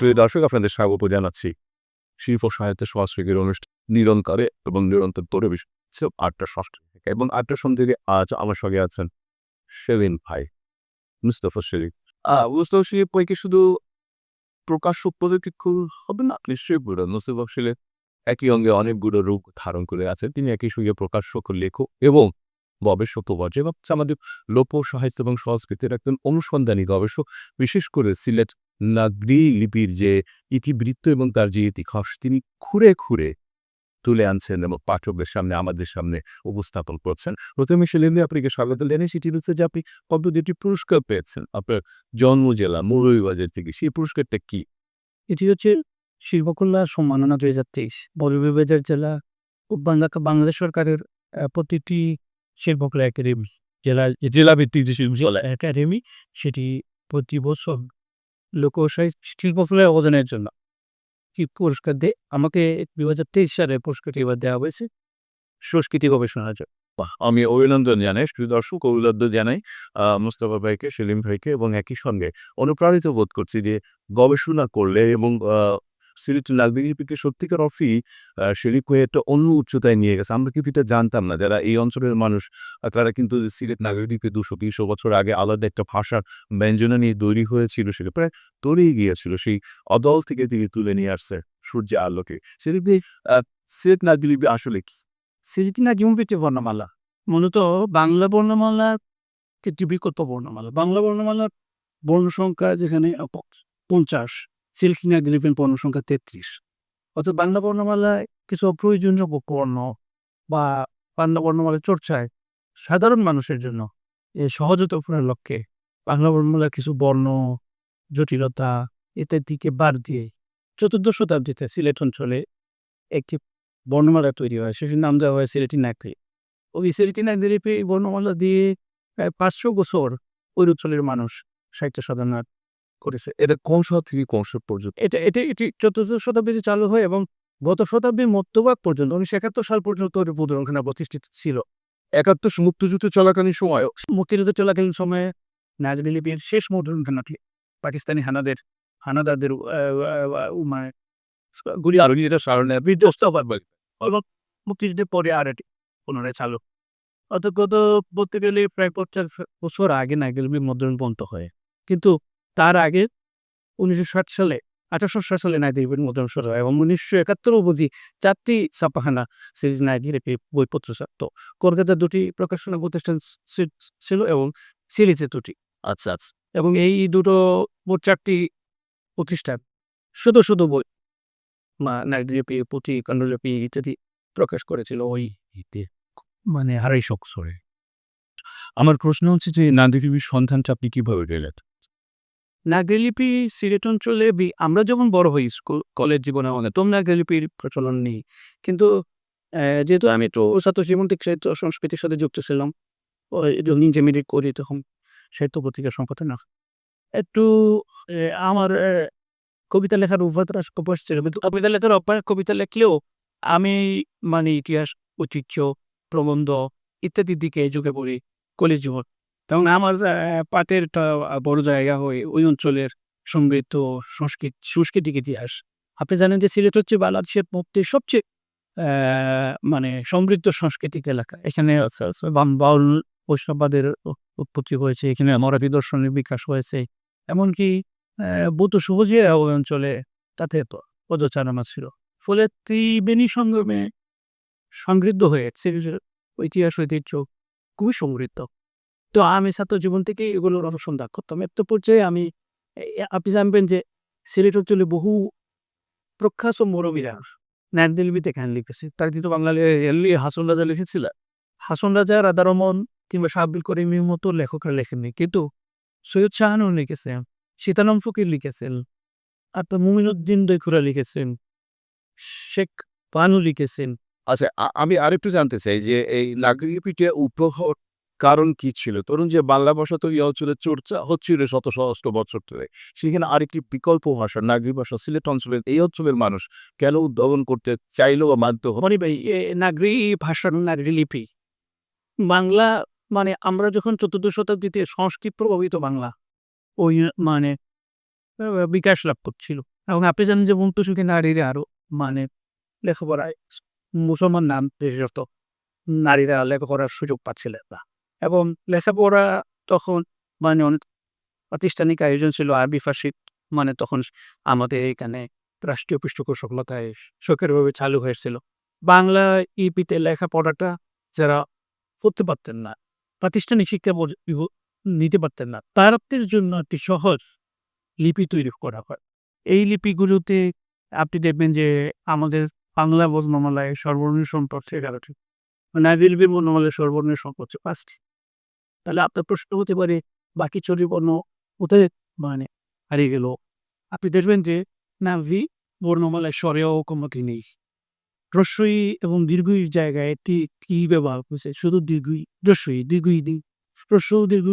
প্রিয় দর্শক, আপনাদের স্বাগত জানাচ্ছি শিল্প সাহিত্য সংস্কৃতির অনুষ্ঠান নিরন্তরে এবং নিরন্তর পরিবেশ আটটা ষষ্ঠ থেকে এবং আটটা সন থেকে আজ আমার সঙ্গে আছেন সেলিম ভাই, মুস্তফা শরীফ। মুস্তফা শরীফ বইকে শুধু প্রকাশ্য প্রযুক্তি হবে না? নিশ্চয়ই বুড়ো। মুস্তফা শরীফ একই অঙ্গে অনেকগুলো রূপ ধারণ করে আছেন। তিনি একই সঙ্গে প্রকাশ্য লেখক এবং গবেষক পর্যায়ে এবং আমাদের লোক সাহিত্য এবং সংস্কৃতির একজন অনুসন্ধানী গবেষক, বিশেষ করে সিলেট নাগরি লিপির যে ইতিবৃত্ত এবং তার যে ইতিহাস, তিনি খুঁড়ে খুঁড়ে তুলে আনছেন এবং পাঠকদের সামনে, আমাদের সামনে উপস্থাপন করছেন। প্রথমে সেলেন্দি আপনাকে স্বাগত জানাই। সেটি হচ্ছে যে আপনি দুটি পুরস্কার পেয়েছেন? আপনার জন্ম জেলা, মৌলভীবাজার থেকে সেই পুরস্কারটা কি? এটি হচ্ছে শিল্পকলা সম্মাননা দুই হাজার তেইশ। মৌলভীবাজার জেলা বাংলা বাংলাদেশ সরকারের প্রতিটি শিল্পকলা একাডেমি, জেলা জেলা ভিত্তিক যে শিল্পকলা একাডেমি, সেটি প্রতি বছর লোকসাহিত্য শিল্পকলার অবদানের জন্য পুরস্কার দেয় আমাকে দুই হাজার তেইশ সালে পুরস্কারটি এবার দেওয়া হয়েছে সংস্কৃতি গবেষণার জন্য। আমি অভিনন্দন জানাই দর্শক অভিনন্দন জানাই মুস্তফা ভাইকে, সেলিম ভাইকে এবং একই সঙ্গে অনুপ্রাণিত বোধ করছি যে গবেষণা করলে এবং সিলেট নাগরিককে সত্যিকার অফি সেলিককে একটা অন্য উচ্চতায় নিয়ে গেছে। আমরা কিন্তু এটা জানতাম না। যারা এই অঞ্চলের মানুষ তারা কিন্তু সিলেট নাগরিককে দুশো তিনশো বছর আগে আলাদা একটা ভাষার ব্যঞ্জনা নিয়ে তৈরি হয়েছিল সেটা প্রায় তৈরিয়ে গিয়েছিল। সেই অদল থেকে তিনি তুলে নিয়ে আসছে সূর্যের আলোকে। আহ, সিলেট নাগরিক আসলে কি? সিরিটি না জীবনবৃত্তি বর্ণমালা। মূলত বাংলা বর্ণমালার একটি বিকল্প বর্ণমালা। বাংলা বর্ণমালার বর্ণ সংখ্যা যেখানে পঞ্চাশ সিল্কিনা গ্রিপেন বর্ণ সংখ্যা তেত্রিশ। অর্থাৎ বাংলা বর্ণমালায় কিছু অপ্রয়োজনীয় বর্ণ বা বাংলা বর্ণমালার চর্চায় সাধারণ মানুষের জন্য এ সহজতা পূরণের লক্ষ্যে বাংলা বর্ণমালার কিছু বর্ণ, জটিলতা ইত্যাদিকে বাদ দিয়ে চতুর্দশ শতাব্দীতে সিলেট অঞ্চলে একটি বর্ণমালা তৈরি হয়। সেটির নাম দেওয়া হয় সিলেটি নাকরি ওই সিলেটি বর্ণমালা দিয়ে প্রায় পাঁচশো বছর ওই অঞ্চলের মানুষ সাহিত্য সাধনা করেছে। এটা কোন শহর থেকে কোন শহর পর্যন্ত? এটা এটি এটি চতুর্থ শতাব্দীতে চালু হয় এবং গত শতাব্দীর মধ্যভাগ পর্যন্ত উনিশশো একাত্তর সাল পর্যন্ত প্রদর্শনা প্রতিষ্ঠিত ছিল। একাত্তর মুক্তিযুদ্ধ চলাকালীন সময় মুক্তিযুদ্ধ চলাকালীন সময়ে নাজরি লিপির শেষ মুদ্রণখানাটি পাকিস্তানি হানাদের হানাদারদের মানে গুলি আরোহীদের কারণে বিধ্বস্ত হবার এবং মুক্তিযুদ্ধের পরে আর এটি পুনরায় চালু। অর্থাৎ গত বলতে গেলে প্রায় পঞ্চাশ বছর আগে নাগেলবি মুদ্রণ বন্ধ হয়। কিন্তু তার আগে উনিশশো ষাট সালে আঠারোশো ষাট সালে নাইদির মুদ্রণ শুরু হয় এবং উনিশশো একাত্তর অবধি চারটি ছাপাখানা সিরিজ নাইদির বইপত্র ছাপত। কলকাতার দুটি প্রকাশনা প্রতিষ্ঠান ছিল এবং সিরিজে দুটি। আচ্ছা আচ্ছা। এবং এই দুটো মোট চারটি প্রতিষ্ঠান শুধু শুধু বই মা নাইডলিপি পুঁথি কাণ্ডলিপি ইত্যাদি প্রকাশ করেছিল ওই মানে আড়াই বছরে আমার প্রশ্ন হচ্ছে যে নান্দিলিপির সন্ধানটা আপনি কীভাবে গেলেন নাগরিলিপি সিলেট অঞ্চলে আমরা যখন বড় হই স্কুল, কলেজ জীবনে আমাদের, তখন নাগরিলিপির প্রচলন নেই। কিন্তু যেহেতু আমি একটু ছাত্র জীবন থেকে সাহিত্য সংস্কৃতির সাথে যুক্ত ছিলাম যখন ইন্টারমিডিয়েট করি তখন সাহিত্য পত্রিকার সংকটে না। একটু আমার কবিতা লেখার অভ্যাস অভ্যাস ছিল, কিন্তু কবিতা লেখার অভ্যাস, কবিতা লেখলেও আমি মানে ইতিহাস, ঐতিহ্য, প্রবন্ধ ইত্যাদির দিকে ঝুঁকে পড়ি কলেজ জীবন। তখন আমার পাটের বড় জায়গা হয়ে ওই অঞ্চলের সমৃদ্ধ সংস্কৃতি সাংস্কৃতিক ইতিহাস। আপনি জানেন যে সিলেট হচ্ছে বাংলাদেশের মধ্যে সবচেয়ে মানে সমৃদ্ধ সাংস্কৃতিক এলাকা। এখানে বাউল বৈষ্ণববাদের উ- উৎপত্তি হয়েছে এখানে মরাঠি দর্শনের বিকাশ হয়েছে। এমনকি আহ, বৌদ্ধ সহজে ওই অঞ্চলে তাতে পদচারণা ছিল। ফলে ত্রিবেণী সঙ্গমে সমৃদ্ধ হয়ে সিলেটের ইতিহাস ঐতিহ্য খুবই সমৃদ্ধ। তো আমি ছাত্র জীবন থেকে এগুলোর অনুসন্ধান করতাম। একটা পর্যায়ে আমি আপনি জানবেন যে সিলেট অঞ্চলে বহু প্রখ্যাত মৌরবীরা ন্যান্দিলবিতে কেন লিখেছে। তার কিন্তু বাংলা হাসন রাজা লিখেছিল। হাসন রাজা রাধা রমন কিংবা সাব্বির করিমের মতো লেখকরা লেখেননি। কিন্তু সৈয়দ শাহানুর লিখেছেন, সীতারাম ফকির লিখেছেন আপনার মুমিনুদ্দিন দৈখুরা লিখেছেন, শেখ পানু লিখেছেন। আচ্ছা আমি আরেকটু জানতে চাই যে এই নাগরিকপিঠে উদ্ভব হওয়ার কারণ কি ছিল? তরুণ যে, বাংলা ভাষা তো এই অঞ্চলে চর্চা হচ্ছিল শত সহস্র বছর ধরে। সেখানে আরেকটি বিকল্প ভাষা নাগরিক ভাষা, সিলেট অঞ্চলের এই অঞ্চলের মানুষ কেন উদ্ভাবন করতে চাইলো বা হলো? মনি ভাই নাগরি ভাষার নাগরি লিপি। বাংলা মানে আমরা যখন চতুর্দশ শতাব্দীতে সংস্কৃত প্রভাবিত বাংলা, ওই মানে বিকাশ লাভ করছিল। এবং আপনি জানেন যে, মুক্তসুখী নারীরা আরও মানে লেখাপড়ায় মুসলমান নাম বিশেষত নারীরা লেখাপড়ার সুযোগ পাচ্ছিলেন না। এবং লেখাপড়া তখন মানে অনেক প্রাতিষ্ঠানিক আয়োজন ছিল। আরবি, ফার্সি মানে তখন আমাদের এখানে রাষ্ট্রীয় পৃষ্ঠপোষকতায় সরকারিভাবে চালু হয়েছিল। বাংলা ইপিতে লেখাপড়াটা যারা করতে পারতেন না, প্রাতিষ্ঠানিক শিক্ষা নিতে পারতেন না, তাদের জন্য একটি সহজ লিপি তৈরি করা হয়। এই লিপিগুলোতে আপনি দেখবেন যে আমাদের বাংলা বর্ণমালায় সর্বর্ণীয় সম্পর্কে এগারোটি লিপির বর্ণমালায় সর্বর্ণীয় সম্পদ হচ্ছে পাঁচটি। তাহলে আপনার প্রশ্ন হতে পারে, বাকি চরি বর্ণ কোথায় মানে হারিয়ে গেল? আপনি দেখবেন যে নাভি বর্ণমালায় স্বরেও কোনোটি নেই। রস্বই এবং দীর্ঘই জায়গায় কি ব্যবহার করছে? শুধু দীর্ঘই রস্বই দীর্ঘই দিই রস্য দীর্ঘ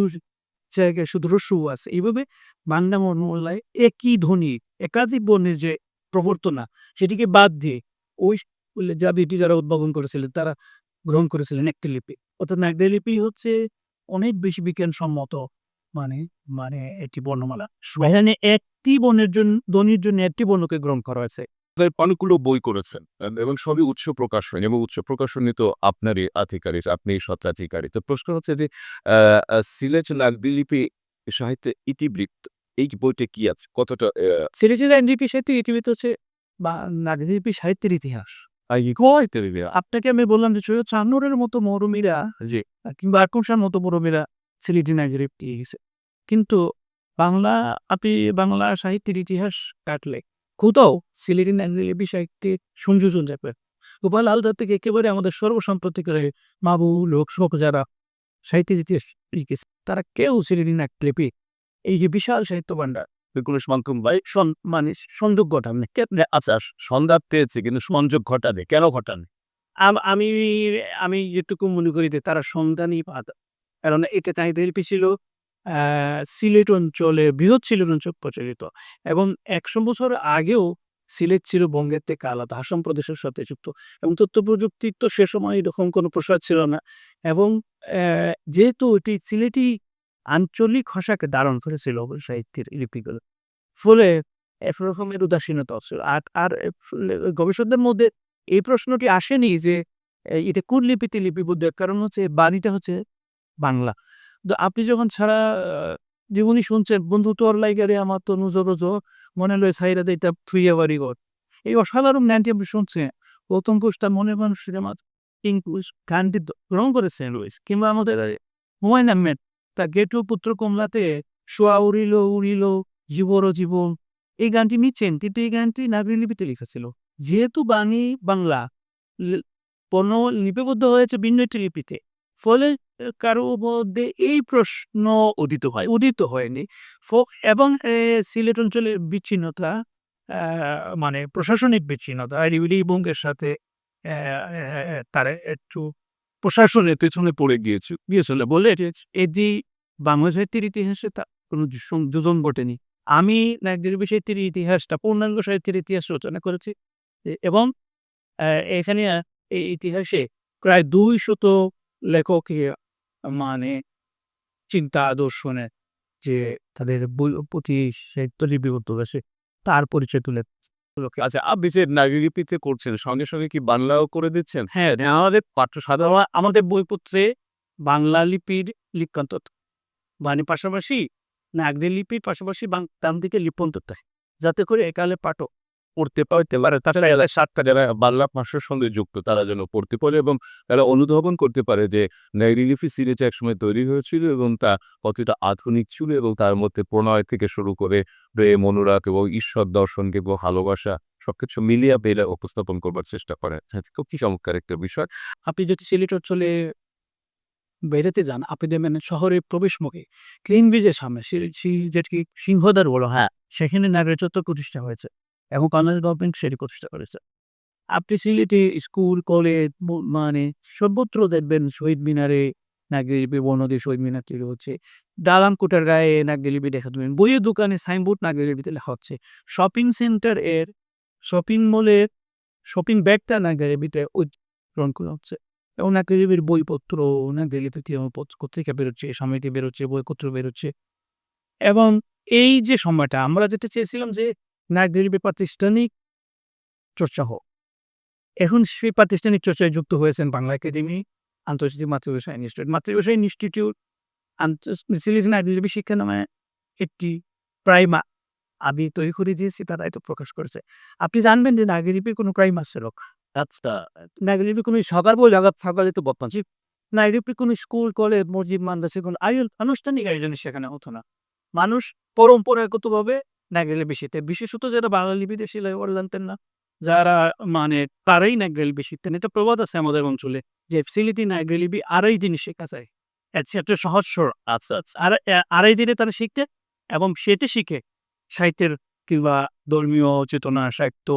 জায়গায় শুধু রস্য আছে। এইভাবে বাংলা বর্ণমালায় একই ধ্বনি, একাধিক বর্ণের যে প্রবর্তনা, সেটিকে বাদ দিয়ে ওই যা বিটি যারা উদ্ভাবন করেছিলেন, তারা গ্রহণ করেছিলেন একটি লিপি। অর্থাৎ একটা লিপি হচ্ছে অনেক বেশি বিজ্ঞানসম্মত মানে মানে একটি বর্ণমালা। এখানে একটি বনের জন্য ধ্বনির জন্য একটি বর্ণকে গ্রহণ করা হয়েছে। অনেকগুলো বই করেছেন এবং সবই উচ্চ প্রকাশনী এবং উচ্চ প্রকাশনী তো আপনারই আধিকারিক আপনি স্বত্বাধিকারী। তো প্রশ্ন হচ্ছে যে সিলেট লালবিলিপি সাহিত্যে ইতিবৃত্ত এই বইটা কি আছে? কতটা সিলেটের এনডিপি সাহিত্যের ইতিবৃত্ত হচ্ছে বা নাগরিপি সাহিত্যের ইতিহাস। কয়তে দিবে? আপনাকে আমি বললাম যে সৈয়দ চান্নুরের মতো মৌরমীরা জি। আহ, কিংবা আকুশার মতো মৌরমীরা সিলেটি নাগরিক দিয়ে গেছে। কিন্তু বাংলা আপনি বাংলা সাহিত্যের ইতিহাস কাটলে কোথাও সিলেটি নাগরিপি সাহিত্যের সংযোজন যাবে। গোপাল আলদার থেকে একেবারে আমাদের সর্বসাম্প্রতিকের মাবু লোক শোক যারা সাহিত্যের ইতিহাস লিখেছে তারা কেউ সিলেটি নাগরিপি এই যে বিশাল সাহিত্য ভাণ্ডার কোনো ভাই সন- মানে সংযোগ ঘটান কেমনে? আচ্ছা সন্ধ্যা পেয়েছে কিন্তু সংযোগ ঘটাবে, কেন ঘটান আমি আমি যেটুকু মনে করি যে তারা সন্ধানই পাত কারণ এটা চাহিদার ছিল সিলেট অঞ্চলে, বৃহৎ সিলেট অঞ্চল প্রচলিত। এবং একশো বছর আগেও সিলেট ছিল বঙ্গের থেকে আলাদা, আসাম প্রদেশের সাথে যুক্ত। এবং তথ্য প্রযুক্তির তো সে সময় এরকম কোনো প্রসার ছিল না। এবং যেহেতু এটি সিলেটি আঞ্চলিক ভাষাকে ধারণ করেছিল সাহিত্যের লিপিগুলো। ফলে এক রকমের উদাসীনতা ছিল। আর আর গবেষকদের মধ্যে এই প্রশ্নটি আসেনি যে এটা কোন লিপিতে লিপিবদ্ধ? কারণ হচ্ছে বাণীটা হচ্ছে বাংলা। তো আপনি যখন ছাড়া জীবনই শুনছেন, বন্ধু, তোর লাইগারে আমার তো রোজো, মনে লয় সাইরা দিতাম থুইয়া বাড়ি ঘর। এই অসাধারণ গানটি আপনি শুনছেন গৌতম ঘোষ তার মনের মানুষের আমার গানটি গ্রহণ করেছেন লুইস, কিংবা আমাদের হুমায়ুন আহমেদ তার গেটু পুত্র কমলাতে শোয়া উড়িল উড়িল, জীবর জীবন। এই গানটি নিচ্ছেন, কিন্তু এই গানটি নাগরী লিপিতে লেখা ছিল। যেহেতু বাণী বাংলা পণ্য লিপিবদ্ধ হয়েছে ভিন্ন একটি লিপিতে, ফলে কারও মধ্যে এই প্রশ্ন উদিত হয়, উদিত হয়নি। এবং সিলেট অঞ্চলের বিচ্ছিন্নতা মানে প্রশাসনিক বিচ্ছিন্নতা আইডিবিডি বঙ্গের সাথে তার একটু প্রশাসনের পেছনে পড়ে গিয়েছে গিয়েছিল, বলে এটি বাংলা সাহিত্যের ইতিহাসে তা কোনো সংযোজন ঘটেনি আমি নাগরিক সাহিত্যের ইতিহাসটা পূর্ণাঙ্গ সাহিত্যের ইতিহাস রচনা করেছি। এবং এখানে এই ইতিহাসে প্রায় দুই শত লেখকের মানে চিন্তা দর্শনে যে তাদের বই প্রতি সাহিত্য লিপিবদ্ধ আছে তার পরিচয় তুলে আচ্ছা আপনি যে নাগরিকপিতে করছেন সঙ্গে সঙ্গে কি বাংলাও করে দিচ্ছেন? হ্যাঁ আমাদের পাঠ্য সাধারণ আমাদের বইপত্রে বাংলা লিপির লিপ্কান্ত মানে পাশাপাশি নাগরি লিপির পাশাপাশি বাং- ডান দিকে লিপন্ততা যাতে করে একালে পাঠক পড়তে পারতে পারে তাছাড়া এলাকায় সাতটা যারা বাংলা ভাষার সঙ্গে যুক্ত তারা যেন পড়তে পারে এবং তারা অনুধাবন করতে পারে যে নাইরিলিফি সিরিজ একসময় তৈরি হয়েছিল এবং তা কতটা আধুনিক ছিল এবং তার মধ্যে প্রণয় থেকে শুরু করে প্রেম অনুরাগ এবং ঈশ্বর দর্শনকে এবং ভালোবাসা সবকিছু মিলিয়ে বেলা উপস্থাপন করবার চেষ্টা করে। খুব চমৎকার একটা বিষয়। আপনি যদি সিলেট অঞ্চলে বেরোতে যান। আপনি দেখবেন শহরের প্রবেশমুখে গ্রিন ব্রিজের সামনে যেটি সিংহদার বলো হ্যাঁ সেখানে নাগরিক চত্বর প্রতিষ্ঠা হয়েছে এবং বাংলাদেশ গভর্নমেন্ট সেটি প্রতিষ্ঠা করেছে। আপনি সিলেটে স্কুল কলেজ মানে সর্বত্র দেখবেন শহীদ মিনারে নাগরিলিপি বর্ণদী শহীদ মিনার তৈরি হচ্ছে। দালান কোটার গায়ে নাগরিলিপি দেখা দেবেন বইয়ের দোকানে সাইনবোর্ড নাগরিলিপিতে লেখা হচ্ছে শপিং সেন্টার এর শপিং মলের শপিং ব্যাগটা নাগরিলিপিতে উজ্জ্বলন করা হচ্ছে। এবং নাগরিলিপির বইপত্র আমার পত্র- পত্রিকা বেরোচ্ছে সমিতি বেরোচ্ছে বইপত্র বেরোচ্ছে এবং এই যে সময়টা আমরা যেটা চেয়েছিলাম যে নাগরিলিপি প্রাতিষ্ঠানিক চর্চা হোক এখন সেই প্রাতিষ্ঠানিক চর্চায় যুক্ত হয়েছেন বাংলা একাডেমি আন্তর্জাতিক মাতৃভাষা ইনস্টিটিউট মাতৃভাষা ইনস্টিটিউট সিলেটি নাগরিলিপি শিক্ষা নামে একটি প্রাইমা আমি তৈরি করে দিয়েছি তারা এটা প্রকাশ করেছে আপনি জানবেন যে নাগরিলিপির কোনো ক্রাইম আছে লোক আচ্ছা। নাগরিলিপি কোনো সরকার বলে আঘাত সরকারে তো বর্তমান নাগরিলিপি কোনো স্কুল কলেজ মসজিদ মাদ্রাসা কোনো আয়ু আনুষ্ঠানিক আয়োজনে সেখানে হতো না। মানুষ পরম্পরাগতভাবে নাগরিলিপি শিখতেন বিশেষত যারা বাংলা লিপিতে শিলাই ওরা জানতেন না যারা মানে তারাই নাগরিলিপি শিখতেন এটা প্রবাদ আছে আমাদের অঞ্চলে যে সিলেটি নাগরিলিপি আড়াই দিনে শেখা যায়। একটা সহজ সরল। আচ্ছা আচ্ছা। আর আড়াই দিনে তারা শিখতে এবং সেটি শিখে সাহিত্যের কিংবা ধর্মীয় চেতনা সাহিত্য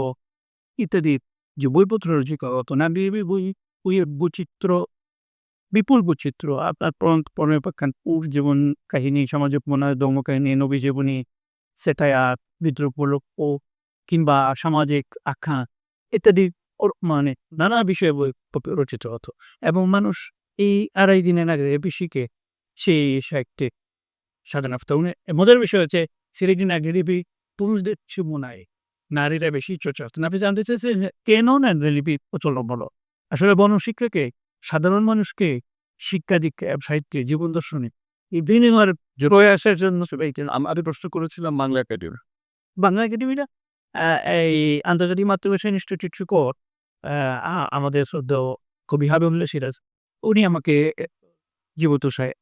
ইত্যাদি যে বইপত্র রয়েছে কত না বই বই, বইয়ের বৈচিত্র্য, বিপুল বৈচিত্র্য, আপনার পরমেপাখ্যান পুর জীবন কাহিনী সামাজিক মনে দম কাহিনী নবী জীবনী সেটায়ার বিদ্রোহ ও কিংবা সামাজিক আখ্যা ইত্যাদি মানে নানা বিষয়ে বই রচিত হতো। এবং মানুষ এই আড়াই দিনের আগে শিখে সেই সাহিত্যে সাধনা তখন মজার বিষয় হচ্ছে সিলেটি নাগরিলিপি পুরুষদের চুমনায় নারীরা বেশি চর্চা হতেন আপনি জানতে চাইছেন কেন নাগরিলিপি প্রচলন বলো আসলে বনশিক্ষাকে সাধারণ মানুষকে শিক্ষা দীক্ষা সাহিত্যে জীবন দর্শনে এই বিনিময়ের প্রয়াসের জন্য আমি প্রশ্ন করেছিলাম বাংলা একাডেমি বাংলা একাডেমিটা? এই আন্তর্জাতিক মাতৃভাষা ইনস্টিটিউট শিকর আমাদের শ্রদ্ধ কবি হাবিবুল্লাহ সিরাজ উনি আমাকে জীবতোষায়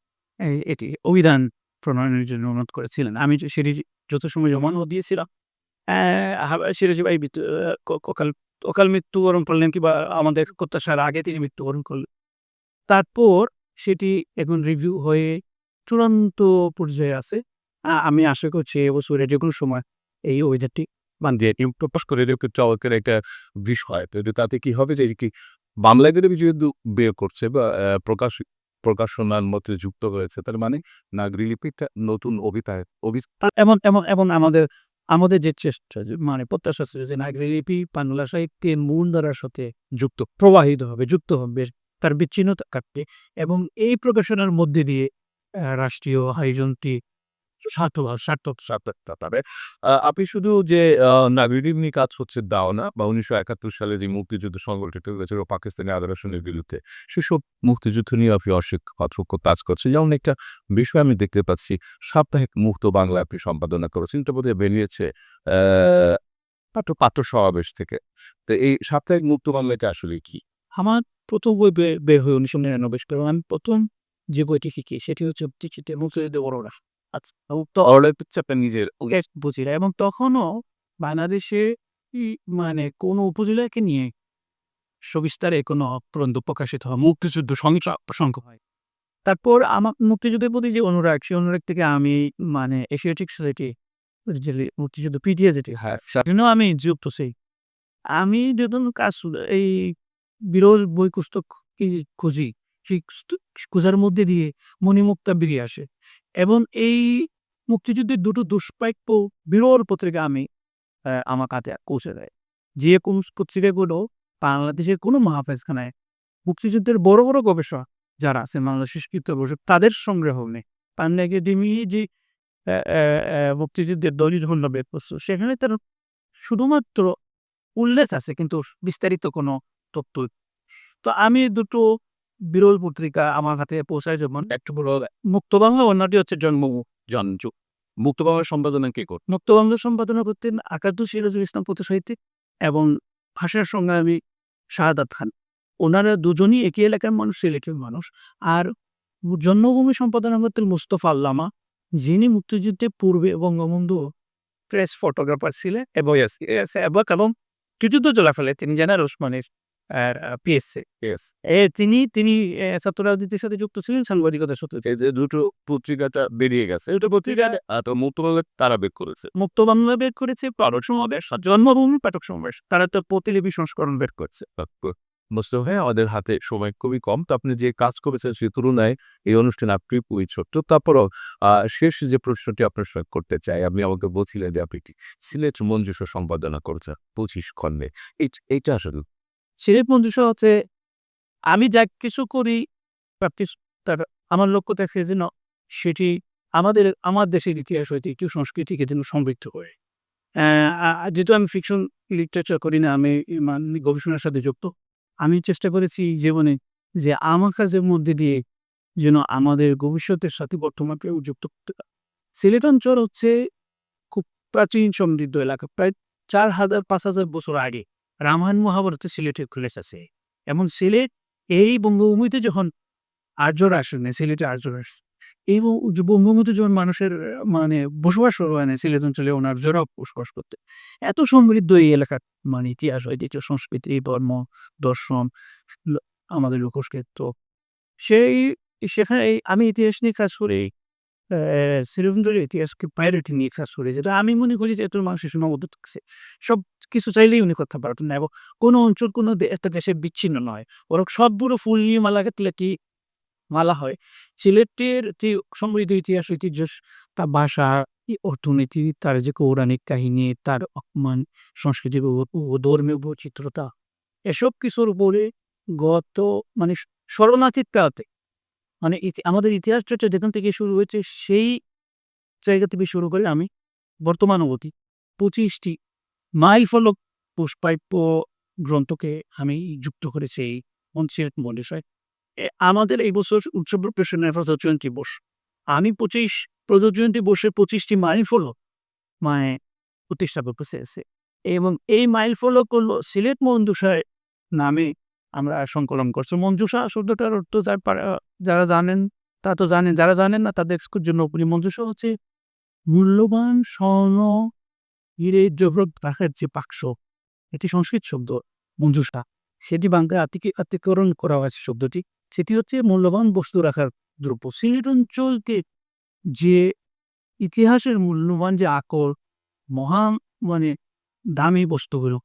এটি অভিধান প্রণয়নের জন্য অনুরোধ করেছিলেন। আমি সেটি যত সময় জমানো দিয়েছিলাম। সিরাজ ভাই মৃত্যু- আহ, ক- অকাল অকাল মৃত্যুবরণ করলেন কিংবা আমাদের প্রত্যাশার আগে তিনি মৃত্যুবরণ করলেন। তারপর সেটি এখন রিভিউ হয়ে চূড়ান্ত পর্যায়ে আছে। আমি আশা করছি এবছরে যে কোনো সময় এই অভিধানটি মানে প্রকাশ করে এটা চমকের একটা বিষয়। তো তাতে কি হবে যে কি বাংলা একাডেমি যেহেতু বের করছে বা প্রকাশ প্রকাশনার মধ্যে যুক্ত হয়েছে তার মানে নাগরিলিপি একটা নতুন অভিতায় অভি এমন এমন এমন আমাদের আমাদের যে চেষ্টা মানে প্রত্যাশা ছিল যে নাগরিলিপি বাংলা সাহিত্যের মূল ধারার সাথে যুক্ত, প্রবাহিত হবে, যুক্ত হবে তার বিচ্ছিন্নতা কাটবে এবং এই প্রকাশনার মধ্যে দিয়ে রাষ্ট্রীয় আয়োজনটি স্বার্থভাব সার্থক সার্থকতা পাবে আপনি শুধু যে নাগরিক নিয়ে কাজ হচ্ছে দাও না, বা উনিশশো একাত্তর সালে যে মুক্তিযুদ্ধ সংগঠিত হয়েছিল পাকিস্তানি আগ্রাসনের বিরুদ্ধে, সেসব মুক্তিযুদ্ধ নিয়ে আপনি অসংখ্য কাজ করছেন যেমন একটা বিষয় আমি দেখতে পাচ্ছি, সাপ্তাহিক মুক্ত বাংলা আপনি সম্পাদনা করেছেন, এটা বোধহয় বেরিয়েছে পাত্র পাত্র সমাবেশ থেকে। তো এই সাপ্তাহিক মুক্ত বাংলাটা আসলে কি? আমার প্রথম বই বের হয়ে উনিশশো নিরানব্বই আমি প্রথম যে বইটি শিখি, সেটি হচ্ছে মুক্তিযুদ্ধ বড়রা আচ্ছা তো অর্ডার হচ্ছে আপনার নিজের। এক এবং তখনও বাংলাদেশে মানে কোনো উপজেলাকে নিয়ে সবিস্তারে কোনো প্রবন্ধ প্রকাশিত হয় মুক্তিযুদ্ধ প্রসঙ্গ হয়। তারপর আমার মুক্তিযুদ্ধের প্রতি যে অনুরাগ সেই অনুরাগ থেকে আমি মানে এশিয়াটিক সোসাইটি মুক্তিযুদ্ধ পিটিএ যেটি হ্যাঁ আমি যুক্ত সেই। আমি যখন কাজ এই বিরোধ বই পুস্তক কি- খুঁজি সেই খোঁজার মধ্যে দিয়ে মণিমুক্তা বেরিয়ে আসে। এবং এই মুক্তিযুদ্ধের দুটো দুষ্প্রাপ্য বিরল পত্রিকা আমি আমার কাছে পৌঁছে দেয়। যে কোন পত্রিকাগুলো বাংলাদেশের কোনো মহাফেজখানায় মুক্তিযুদ্ধের বড় বড় গবেষক যারা আছে বাংলাদেশের স্বীকৃত গবেষক, তাদের সংগ্রহ নেই। পান্না একাডেমি যে মুক্তিযুদ্ধের দলিল হল বের করছে সেখানে তার শুধুমাত্র উল্লেখ আছে, কিন্তু বিস্তারিত কোনো তথ্য তো আমি দুটো বিরল পত্রিকা আমার হাতে পৌঁছায় যেমন একটু বড় মুক্ত বাংলা অন্যটি হচ্ছে জন্ম জনযুগ মুক্ত বাংলা সম্পাদনা কে করতে? মুক্ত বাংলা সম্পাদনা করতেন আকাদু সিরাজুল ইসলাম পথ সাহিত্যিক এবং ভাষার সংগ্রামী শাহাদাত খান। ওনারা দুজনই একই এলাকার মানুষ সিলেটের মানুষ। আর জন্মভূমি সম্পাদনা করতেন মুস্তফা আল্লামা যিনি মুক্তিযুদ্ধে পূর্বে বঙ্গবন্ধু প্রেস ফটোগ্রাফার ছিলেন এবং এবং এবং মুক্তিযুদ্ধ চলাফেলে তিনি জেনার ওসমানের পিএসসি তিনি তিনি ছাত্র রাজনীতির সাথে যুক্ত ছিলেন সাংবাদিকতার এই যে দুটো পত্রিকাটা বেরিয়ে গেছে দুটো পত্রিকা মুক্ত বাংলা তারা বের করেছে। মুক্ত বাংলা বের করেছে পাঠক সমাবেশ জন্মভূমি পাঠক সমাবেশ তারা তো প্রতিলিপি সংস্করণ বের করছে। মোস্তফা ভাই আমাদের হাতে সময় খুবই কম তো আপনি যে কাজ করেছেন সেই তুলনায় এই অনুষ্ঠান আপনি খুবই ছোট্ট। তারপরও আহ, শেষ যে প্রশ্নটি আপনার সঙ্গে করতে চাই আপনি আমাকে বলছিলেন যে আপনি সিলেট মঞ্জুস সম্পাদনা করেছেন পঁচিশ খণ্ডে। এইটা আসলে সিলেট মঞ্জুসা হচ্ছে আমি যা কিছু করি প্র্যাকটিস তার আমার লক্ষ্য দেখে যেন সেটি আমাদের, আমার দেশের ইতিহাস হইতে একটু সংস্কৃতিকে যেন সমৃদ্ধ করে যেহেতু আমি ফিকশন লিটারেচার করি না, আমি মানে গবেষণার সাথে যুক্ত, আমি চেষ্টা করেছি জীবনে যে আমার কাজের মধ্যে দিয়ে যেন আমাদের ভবিষ্যতের সাথে বর্তমানকেও যুক্ত করতে পারি। সিলেট অঞ্চল হচ্ছে খুব প্রাচীন সমৃদ্ধ এলাকা, প্রায় চার হাজার, পাঁচ হাজার বছর আগে। রামায়ণ মহাভারতে সিলেটে খুলে এসেছে এমন সিলেট এই বঙ্গভূমিতে যখন আর্যরা আসেন সিলেটে আর্যরা এই বঙ্গভূমিতে যখন মানুষের মানে বসবাস শুরু হয় না সিলেট অঞ্চলে ওনার জোড়া বসবাস করতে, এত সমৃদ্ধ এই এলাকার মানে ইতিহাস ঐতিহ্য সংস্কৃতি, ধর্ম, দর্শন আমাদের লোকসংস্কৃত। তো সেই, সেখানে আমি ইতিহাস নিয়ে কাজ করি অঞ্চলের ইতিহাসকে প্রায়োরিটি নিয়ে কাজ করি। যেটা আমি মনে করি যে এত মানুষের সীমাবদ্ধ থাকছে সব কিছু চাইলেই উনি করতে পারতেন না এবং কোনো অঞ্চল, কোনো একটা দেশে বিচ্ছিন্ন নয়। ওরা সবগুলো ফুল নিয়ে মালা কাটলে কি মালা হয়? সিলেটের যে সমৃদ্ধ ইতিহাস, ঐতিহ্য, তার ভাষা অর্থনীতি, তার যে পৌরাণিক কাহিনী, তার অপমান সংস্কৃতি ধর্মীয় বৈচিত্রতা এসব কিছুর উপরে গত মানে শরণার্থীর কালতে মানে আমাদের ইতিহাস চর্চা যেখান থেকে শুরু হয়েছে, সেই জায়গা থেকে শুরু করে আমি বর্তমান অবধি পঁচিশটি মাইল ফলক পুষ্পাইপ্য গ্রন্থকে আমি যুক্ত করেছি এই মঞ্চের মন্ডিসায় আমাদের এই বছর উৎসব প্রশ্নের জয়ন্তী বোস আমি পঁচিশ প্রজয়ন্তী বসে পঁচিশটি মাইল ফলক মানে প্রতিষ্ঠা করতে এবং এই মাইল ফলক হলো সিলেট মঞ্জুষায় নামে আমরা সংকলন করছি। মঞ্জুষা শব্দটার অর্থ যার জানেন, তা তো জানেন, যারা জানেন না তাদের জন্য মঞ্জুষা হচ্ছে মূল্যবান স্বর্ণ হিরে জহরত রাখার যে বাক্স, এটি সংস্কৃত শব্দ মঞ্জুষা। সেটি বাংলায় আতিকি, আতিকরণ করা হয়েছে শব্দটি। সেটি হচ্ছে মূল্যবান বস্তু রাখার দ্রব্য। সিলেট অঞ্চলকে যে ইতিহাসের মূল্যবান যে আকর, মহা মানে দামি বস্তুগুলো,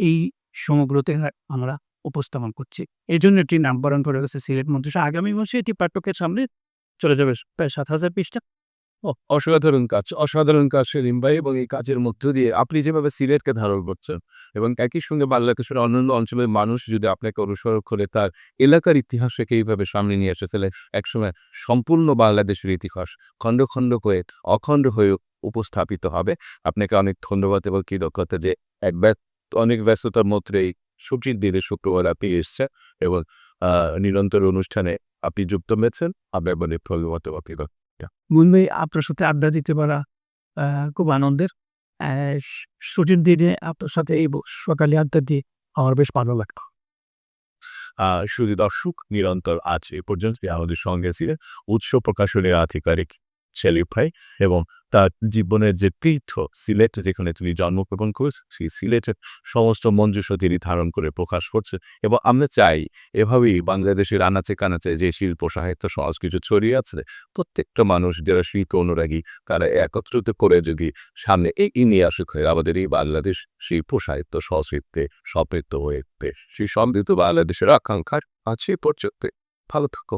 এই সমগ্রতে আমরা উপস্থাপন করছি। এই জন্য এটি নামকরণ করে গেছে সিলেট মন্ত্রিসভা। আগামী মাসে এটি পাঠকের সামনে চলে যাবে প্রায় সাত হাজার পৃষ্ঠা। অসাধারণ কাজ অসাধারণ কাজ সেলিম ভাই এবং এই কাজের মধ্য দিয়ে আপনি যেভাবে সিলেটকে ধারণ করছেন এবং একই সঙ্গে বাংলাদেশের অন্যান্য অঞ্চলের মানুষ যদি আপনাকে অনুসরণ করে তার এলাকার ইতিহাসকে এইভাবে সামনে নিয়ে তাহলে একসময় সম্পূর্ণ বাংলাদেশের ইতিহাস খণ্ড খণ্ড হয়ে অখণ্ড হয়ে উপস্থাপিত হবে। আপনাকে অনেক ধন্যবাদ এবং কৃতজ্ঞতা যে এক ব্যস্ত অনেক ব্যস্ততার মধ্যেই ছুটির দিনে শুক্রবার আপনি এসছেন এবং নিরন্তর অনুষ্ঠানে আপনি যুক্ত হয়েছেন। আপনার মানে ধন্যবাদ মুম্বাই আপনার সাথে আড্ডা দিতে পারা খুব আনন্দের। ছুটির দিনে আপনার সাথে এই সকালে আড্ডা দিয়ে আমার বেশ ভালো লাগতো শুধু দর্শক নিরন্তর আজ এ পর্যন্ত। আমাদের সঙ্গে ছিলেন উৎস প্রকাশনের আধিকারিক সেলিম ভাই এবং তার জীবনের যে তীর্থ সিলেট, যেখানে তিনি জন্মগ্রহণ করেছেন, সেই সিলেটের সমস্ত মঞ্জুস তিনি ধারণ করে প্রকাশ করছে এবং আমরা চাই এভাবেই বাংলাদেশের আনাচে কানাচে যে শিল্প, সাহিত্য, সংস্কৃতি ছড়িয়ে আছে, প্রত্যেকটা মানুষ, যারা শিল্প অনুরাগী, তারা একত্রিত করে যদি সামনে এগিয়ে নিয়ে আসুক হয়ে আমাদের এই বাংলাদেশ শিল্প, সাহিত্য, সংস্কৃতিতে সমৃদ্ধ হয়ে সেই সমৃদ্ধ বাংলাদেশের আকাঙ্ক্ষার আছে পর্যন্ত। ভালো থাকো।